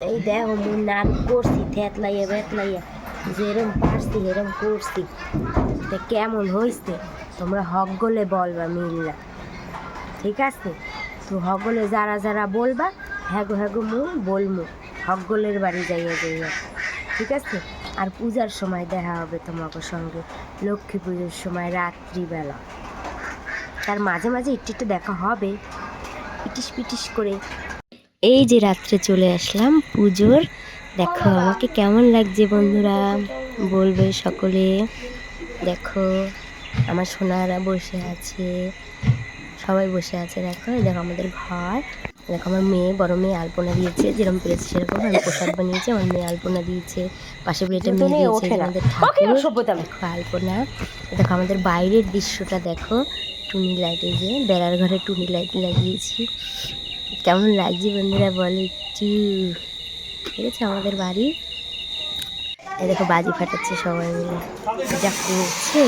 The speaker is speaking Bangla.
এই দেখো মুই নাক করছি থেতলাইয়া বেতলাইয়া যেরম পারছি এরম করছি তা কেমন হয়েছে তোমরা হক গলে বলবা মিল্লা ঠিক আছে তো হগলে যারা যারা বলবা হ্যাগো হ্যাগো মু বলমু হকগলের বাড়ি যাইয়া যাইয়া ঠিক আছে আর পূজার সময় দেখা হবে তোমাকে সঙ্গে লক্ষ্মী পুজোর সময় রাত্রিবেলা তার মাঝে মাঝে একটু একটু দেখা হবে পিটিস পিটিস করে এই যে রাত্রে চলে আসলাম পুজোর। দেখো আমাকে কেমন লাগছে বন্ধুরা? বলবে সকলে। দেখো আমার সোনারা বসে আছে। সবাই বসে আছে দেখো। দেখো আমাদের ঘর। দেখো আমার মেয়ে বড় মেয়ে আলপনা দিয়েছে। যেরকম পেরেছে সেরকম আমি প্রসাদ বানিয়েছি আমার মেয়ে আলপনা দিয়েছে। পাশে প্লেটে মেয়ে দিয়েছে আমাদের ঠাকুর। দেখো আলপনা। দেখো আমাদের বাইরের দৃশ্যটা দেখো। টুনি লাইট যে বেড়ার ঘরে টুনি লাইট লাগিয়েছি। কেমন লাগছে বন্ধুরা বলে একটু? ঠিক আছে, আমাদের বাড়ি। এ দেখো, বাজি ফাটাচ্ছে সবাই মিলে। যা করছে।